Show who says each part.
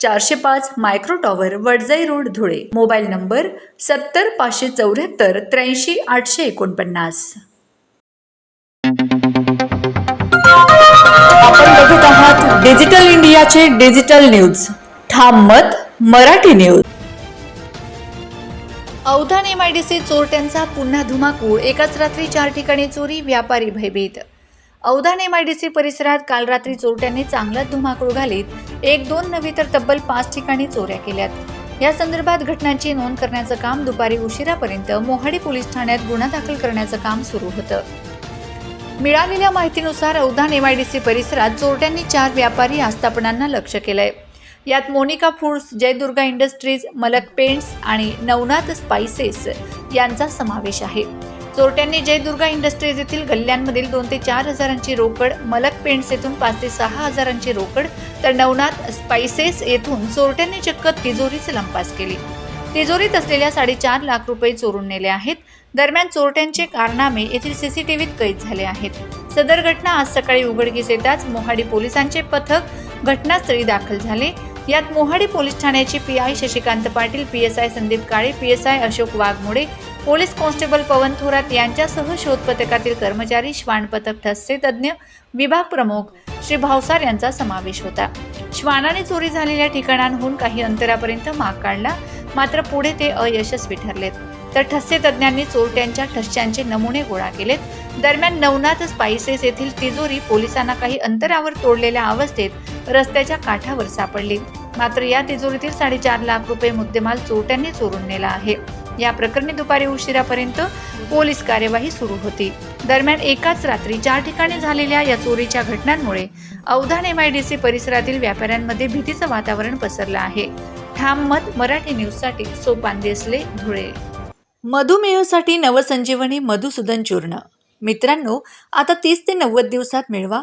Speaker 1: चारशे पाच micro tower Wadjai road Dhule. Mobile number सत्तर पाचशे चौऱ्याहत्तर त्र्याऐंशी आठशे एकोणपन्नास. आपण बघत आहात डिजिटल इंडियाचे डिजिटल न्यूज. ठाम मत Marathi news. Avadhan M I D C चोरट्यांचा पुन्हा धुमाकूळ. एकाच रात्री चार ठिकाणी चोरी व्यापारी भयभीत. Avadhan M I D C परिसरात काल रात्री चोरट्यांनी चांगलाच धुमाकूळ घालीत. एक दोन नव्हे तर तब्बल पाच ठिकाणी चोऱ्या केल्यात. या संदर्भात घटनांची नोंद करण्याचं काम दुपारी उशिरापर्यंत मोहाडी पोलीस ठाण्यात गुन्हा दाखल करण्याचं काम सुरू होतं. मिळालेल्या माहितीनुसार Avadhan M I D C परिसरात चोरट्यांनी चार व्यापारी आस्थापनांना लक्ष केलंय. यात Monika foods Jaidurga industries Malak paints आणि नवनाथ स्पाइसेस यांचा समावेश आहे. चोरट्यांनी जयदुर्गा इंडस्ट्रीज येथील गल्ल्यांमधील दोन ते चार हजारांची रोकड मलक पेंट्स येथून पाच ते सहा हजारांची रोकड तर नवनाथ स्पायसेस येथून चोरट्यांनी चक्क तिजोरीचे लंपास केली. तिजोरीत असलेल्या साडेचार लाख रुपये चोरून नेले आहेत. दरम्यान चोरट्यांचे कारनामे येथील सीसीटीव्हीत कैद झाले आहेत. सदर घटना आज सकाळी उघडकीस येताच मोहाडी पोलिसांचे पथक घटनास्थळी दाखल झाले. यात मोहाडी पोलीस ठाण्याचे P I Shashikant Patil P S I Sandeep Kale P S I Ashok Waghmode police constable Pawan Thorat यांच्यासह शोध पथकातील कर्मचारी श्वान पथक ठस्से तज्ज्ञ विभाग प्रमुख श्री भावसार यांचा समावेश होता. श्वानाने चोरी झालेल्या ठिकाणांहून काही अंतरापर्यंत माग काढला मात्र पुढे ते अयशस्वी ठरलेत. तर ठस्से तज्ज्ञांनी चोरट्यांच्या ठस्स्यांचे नमुने गोळा केलेत. दरम्यान नवनाथ स्पायसेस येथील तिजोरी पोलिसांना काही अंतरावर तोडलेल्या अवस्थेत रस्त्याच्या काठावर सापडली. मात्र या तिजोरीतील साडेचार लाख रुपये मुद्देमाल चोरट्यांनी चोरून नेला आहे. या प्रकरणी दुपारी उशिरापर्यंत पोलीस कार्यवाही सुरू होती. दरम्यान एकाच रात्री चार ठिकाणी झालेल्या या चोरीच्या घटनांमुळे अवधान एमआयडीसी परिसरातील व्यापाऱ्यांमध्ये भीतीचं वातावरण पसरलं आहे. ठाम मत मराठी न्यूजसाठी सोपान देसले धुळे मधुमेहसाठी नवसंजीवनी मधुसूदन चूर्ण. मित्रांनो आता तीस ते नव्वद दिवसात मिळवा